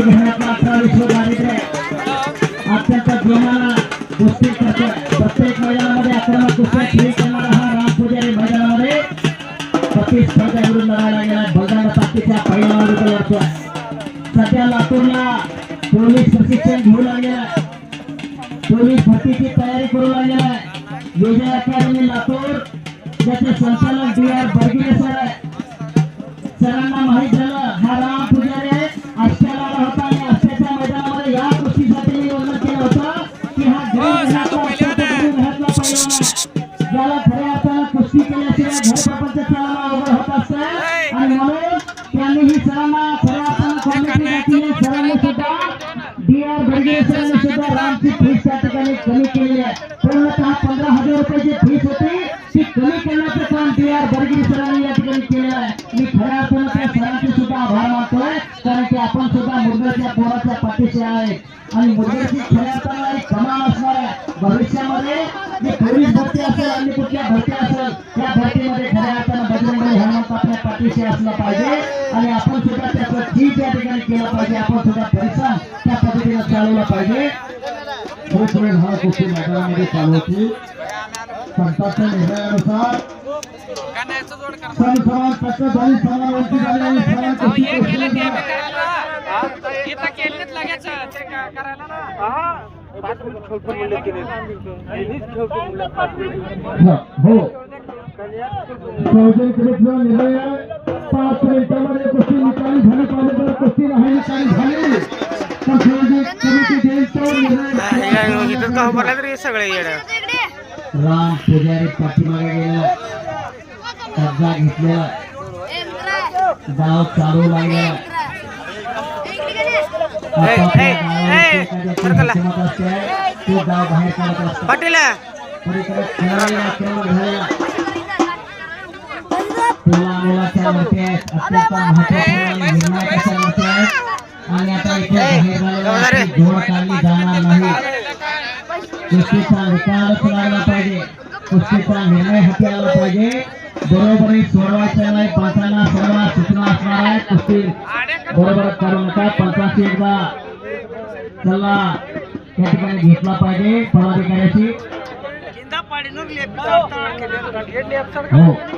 घरातला अठरा विश्व दारिद्र्य अत्यंत जोमाला कुस्ती करतोय. प्रत्येक मैदानामध्ये आक्रमक कुस्त्या खेळी करणारा हा राम पुजारी मैदानामध्ये प्रतिस्पर्ध्याविरुद्ध लढायला गेला. बलदान ताकदीच्या पहिल्यावर लढतोय. सध्या लातूरला पोलीस प्रशिक्षण घेऊ लागलेला पोलीस भरतीची तयारी करू लागलेला आहे. विजय अकॅडमी लातूर, ज्याचे संचालक डी आर बर्गिले चालवणं अवघड होत असतं आणि ही सरांना खऱ्या अर्थानं कॉमेंट्री घातली आहे. सरांनी सुद्धा डी आर बर्गिले सरांनी सुद्धा फ़ीस त्या ठिकाणी कमी केलेली आहे पूर्णतः पंधरा हज़ार रुपये जी फ़ीस होती ती कमी करण्याचं काम डी आर बर्गिले सरांनी या ठिकाणी केलेलं आहे मी खऱ्या अर्थानं त्या सरांचे सुद्धा आभार मानतोय कारण की आपण सुद्धा मुरगडच्या पोराच्या पाठीशी आहे आणि मुरगडची खऱ्या एक कमाल असणार आहे भविष्यामध्ये जी पोलीस भरती असेल आणि कुठल्या भरती असेल त्या भरतीमध्ये पाठीशी असलं पाहिजे. आणि आपण सुद्धा त्याचं ठीक या ठिकाणी केलं पाहिजे. आपण सुद्धा परिश्रम त्या पद्धतीनं चालवला पाहिजे. खूप वेळ हा कुस्ती मैदानामध्ये चालू होती. संतांच्या निर्णयानुसार सण समान टक्क झाली समान वंचित झाली आणि समान कुस्ती केली हा, चौधरी निर्णय पाच मिनिटांमध्ये कुस्ती निकाली झाली पाहिजे कुस्ती नाही निकाली झाली तर चौधरी कमिटी देईल तो निर्णय इथं का भरला तरी सगळे येड राम पुजारी पाठीमागे गेला कब्जा चालू अत्यंत महत्त्वाच्या आणि आता इथे घोड काढली जाणार नाही. कुस्तीचा निकालच लागला पाहिजे. कुस्तीचा निर्णय हाती आला पाहिजे. बरोबरी सोडवायचं नाही पंचांना सर्व सूचना असणार आहे कुस्ती. बरोबर करू नका पंचांशी एकदा. सल्ला या ठिकाणी घेतला पाहिजे पदाधिकाऱ्याशी. हो.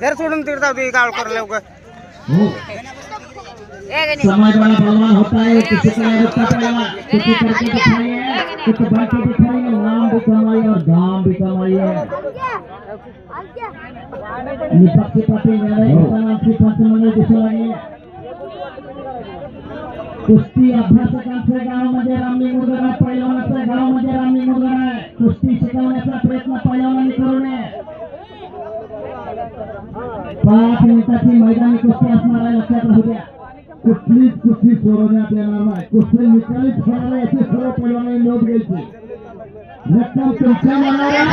घर सोडून जाऊ दे कर लवकर. हो. समाज वाला होता है किसी का रुकता पड़ेगा किसी करके दिखाइए कुछ बातें दिखाइए नाम भी कमाइए और दाम भी कमाई है ये कमाइए निपक्षी पाटी निर्णय घेतानाची पंचमंडळ दिसू लागली कुस्ती अभ्यासकांचं गावामध्ये रामली मुरगड पैलवानाचं गावामध्ये रामली मुरगड आहे कुस्ती शिकवण्याचा प्रयत्न पैलवानांनी करू नये. पाच मिनिटाची मैदानी कुस्ती असणार आहे, लक्षात राहू द्या. कुठलीच कुस्ती सोडवण्यात येणार नाही. कुस्ती निकालीच होणार याची सर्व पैलवानांनी नोंद घ्यायची. रक्कम तुमच्या मनावर